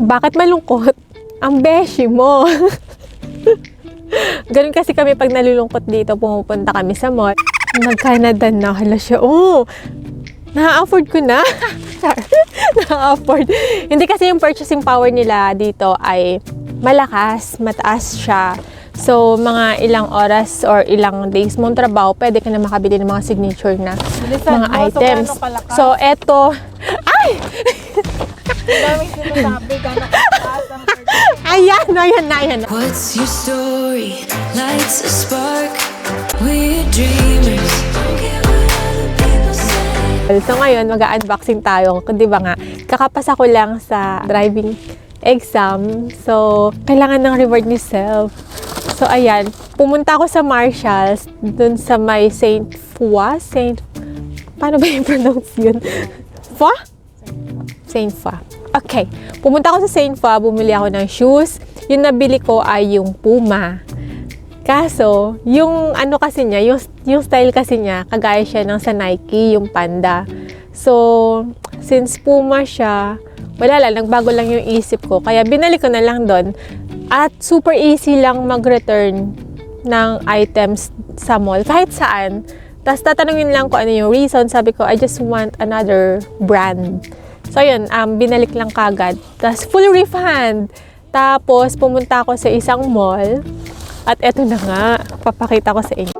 Bakit malungkot? Ang beshi mo. Ganun kasi kami pag nalulungkot dito, pumupunta kami sa mall. Nag-Canada na. Hala siya. Oh, na-afford ko na. na-afford. Hindi kasi yung purchasing power nila dito ay malakas, mataas siya. So, mga ilang oras or ilang days mong trabaho, pwede ka na makabili ng mga signature na Bilisan mga mo, items. So, eto, ay! Daming sinasabi, ang purchasing Ayan, ayan na, ayan na. What's your story? Lights a spark. We're dreamers. So ngayon, mag-unboxing tayo. Di ba nga, kakapasa ko lang sa driving exam. So, kailangan ng reward ni self. So, ayan. Pumunta ako sa Marshalls, dun sa may St. Foy? St. Paano ba yung pronounce yun? Foy? St. Foy. Okay. Pumunta ako sa St. Foy, bumili ako ng shoes. Yung nabili ko ay yung Puma. Kaso, yung ano kasi niya, yung, yung style kasi niya, kagaya siya ng sa Nike, yung Panda. So, since Puma siya, wala lang, nagbago lang yung isip ko. Kaya binalik ko na lang doon. At super easy lang mag-return ng items sa mall, kahit saan. Tapos tatanungin lang ko ano yung reason. Sabi ko, I just want another brand. So, yun, um, binalik lang kagad. Tapos, full refund. Tapos, pumunta ako sa isang mall. At eto na nga, papakita ko sa inyo.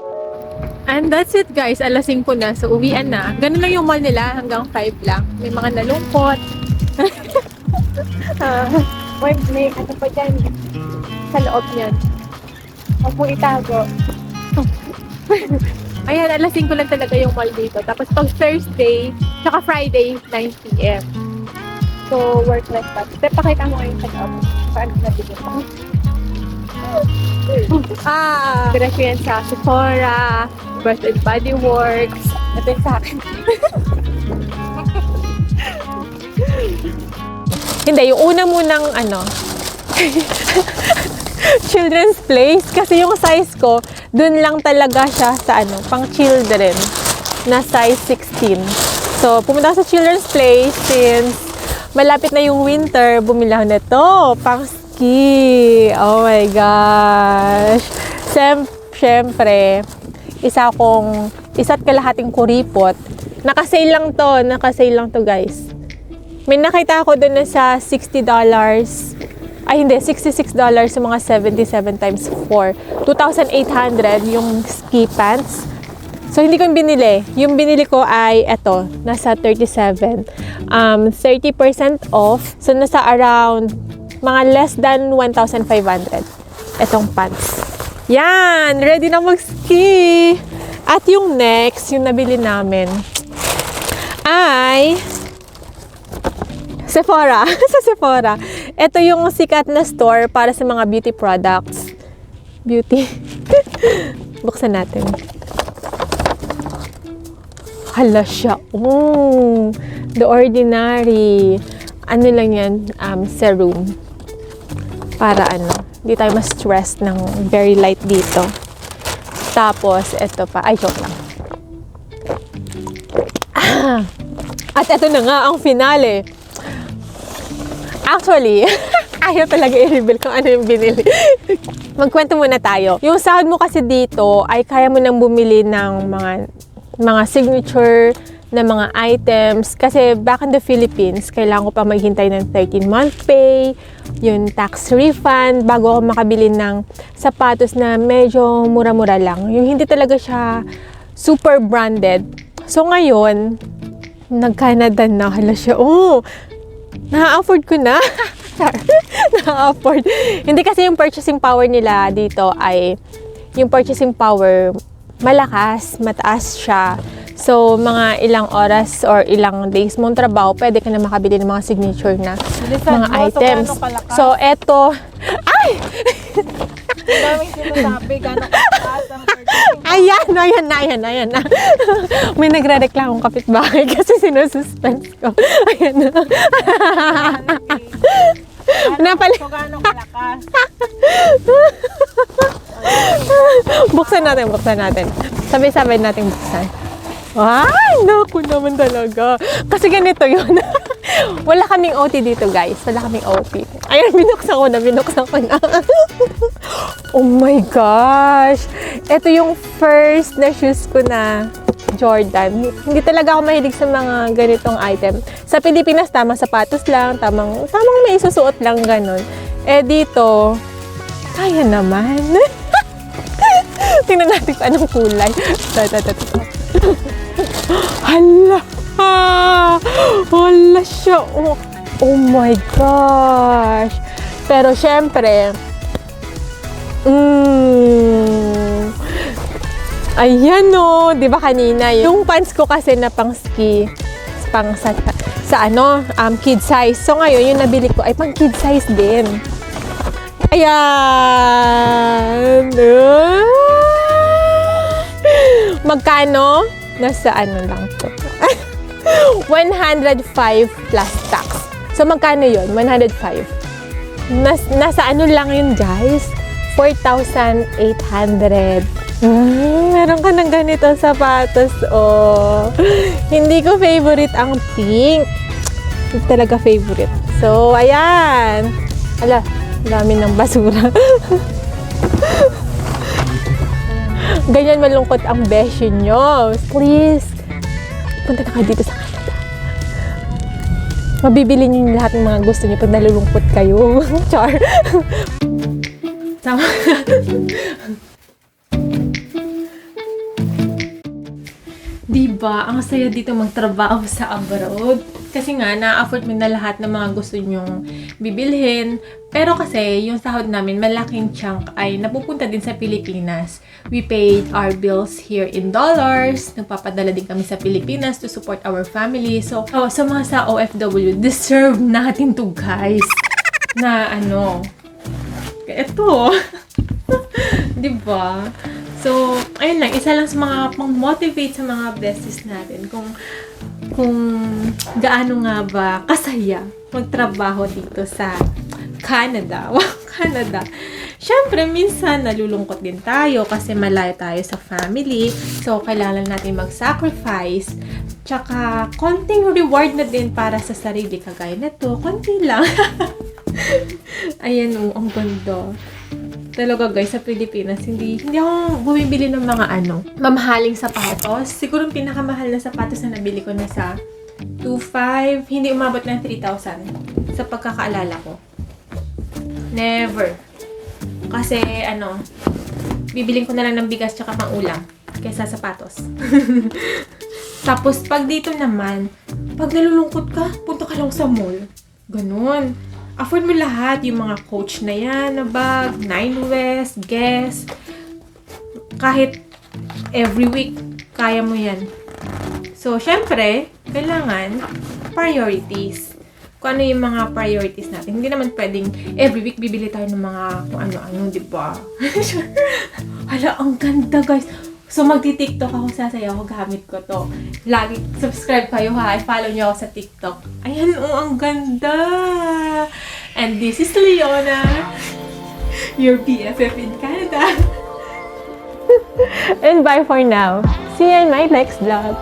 And that's it guys, alasing ko na. So, uwian na. Ganun lang yung mall nila, hanggang 5 lang. May mga nalungkot. Ah, Wait, may ano pa dyan sa loob niyan. Huwag mong itago. Ayan, alasing ko lang talaga yung mall dito. Tapos pag Thursday, tsaka Friday, 9pm. So, work like that. Step, pakita mo ngayon sa loob. Paano nabigyan ko? Ah! Diretso yan sa Sephora, Bath and Body Works. Ito yung sa akin. Hindi, yung una munang ano, children's place. Kasi yung size ko, dun lang talaga siya sa ano, pang children na size 16. So, pumunta sa children's place since malapit na yung winter, bumili ako nito, pang ski. Oh my gosh. Sem syempre, isa kong, isa't kalahating kuripot. Nakasale lang to, nakasale lang to guys. May nakita ako doon na sa $60. Ay hindi, $66 sa mga 77 times 4. 2,800 yung ski pants. So, hindi ko yung binili. Yung binili ko ay eto, nasa 37. Um, 30% off. So, nasa around mga less than 1,500. Etong pants. Yan! Ready na mag-ski! At yung next, yung nabili namin, ay Sephora. sa Sephora. Ito yung sikat na store para sa mga beauty products. Beauty. Buksan natin. Hala siya. Oh, the ordinary. Ano lang yan? Um, serum. Para ano, hindi tayo ma-stress ng very light dito. Tapos, ito pa. Ay, joke lang. Ah! At ito na nga ang finale. Actually, ayaw talaga i-reveal kung ano yung binili. Magkwento muna tayo. Yung sahod mo kasi dito ay kaya mo nang bumili ng mga mga signature na mga items. Kasi back in the Philippines, kailangan ko pa maghintay ng 13-month pay, yung tax refund, bago ako makabili ng sapatos na medyo mura-mura lang. Yung hindi talaga siya super branded. So ngayon, nag-Canada na. Hala siya. Oh, na-afford ko na. na-afford. Hindi kasi yung purchasing power nila dito ay yung purchasing power malakas, mataas siya. So, mga ilang oras or ilang days mong trabaho, pwede ka na makabili ng mga signature na mga items. kalakas? So, eto, ay! Ang daming sinasabi, gano'ng kalakas ang Ayan, ayan na, ayan na, ayan na. May nagre-reklamong kapitbahay kasi sinususpense ko. Ayan na. Napali- So, gano'ng kalakas? buksan natin, buksan natin. Sabay-sabay natin buksan. Ay, naku naman talaga. Kasi ganito yun. Wala kaming OT dito, guys. Wala kaming OT. Ayun, binuksan ko na, binuksan ko na. oh my gosh! Ito yung first na shoes ko na Jordan. Hindi talaga ako mahilig sa mga ganitong item. Sa Pilipinas, tamang sapatos lang, tamang, tamang may susuot lang, ganun. Eh, dito, kaya naman. Tingnan natin kung anong kulay. Hala! Hala siya! Oh, oh my gosh! Pero syempre, mm, ayan o, di ba kanina, yung pants ko kasi na pang ski, pang sa, sa ano, um, kid size. So ngayon, yung nabili ko ay pang kid size din. Ayan! Ah! Magkano? Nasa ano lang to. 105 plus tax. So, magkano yun? 105. Nas, nasa ano lang yun, guys? 4,800. Mm, meron ka ng ganito sapatos, oh. Hindi ko favorite ang pink. Hindi talaga favorite. So, ayan. Ala, dami ng basura. Ganyan malungkot ang besyo nyo. Please, punta na kayo dito sa Canada. Mabibili niyo yung lahat ng mga gusto niyo pag nalulungkot kayo. Char. Sama. Diba, ang saya dito magtrabaho sa abroad. Kasi nga, na-afford mo na lahat ng mga gusto nyong bibilhin. Pero kasi, yung sahod namin, malaking chunk ay napupunta din sa Pilipinas. We paid our bills here in dollars. Nagpapadala din kami sa Pilipinas to support our family. So, oh, sa mga sa OFW, deserve natin to guys. Na ano, eto. diba? So, ayun lang, isa lang sa mga pang-motivate sa mga besties natin kung kung gaano nga ba kasaya magtrabaho dito sa Canada. Wow, Canada. Siyempre, minsan nalulungkot din tayo kasi malayo tayo sa family. So, kailangan natin mag-sacrifice. Tsaka, konting reward na din para sa sarili. Kagaya na to, konti lang. Ayan, oh, ang ganda. Talaga guys, sa Pilipinas, hindi, hindi ako bumibili ng mga ano, mamahaling sapatos. Siguro yung pinakamahal na sapatos na nabili ko na sa 2.5, hindi umabot ng 3,000 sa pagkakaalala ko. Never. Kasi ano, bibiling ko na lang ng bigas tsaka pang ulam kaysa sapatos. Tapos pag dito naman, pag nalulungkot ka, punta ka lang sa mall. Ganon. Afford mo lahat, yung mga coach na yan, na bag, Nine West, Guess. Kahit every week, kaya mo yan. So, syempre, kailangan priorities. Kung ano yung mga priorities natin. Hindi naman pwedeng every week bibili tayo ng mga kung ano-ano, di ba? Hala, ang ganda guys. So, magti-TikTok ako, sasayaw ako, gamit ko to. Lagi, subscribe kayo ha, follow nyo ako sa TikTok. Ayan, oh, ang ganda! And this is Leona, your BFF in Canada. And bye for now. See you in my next vlog.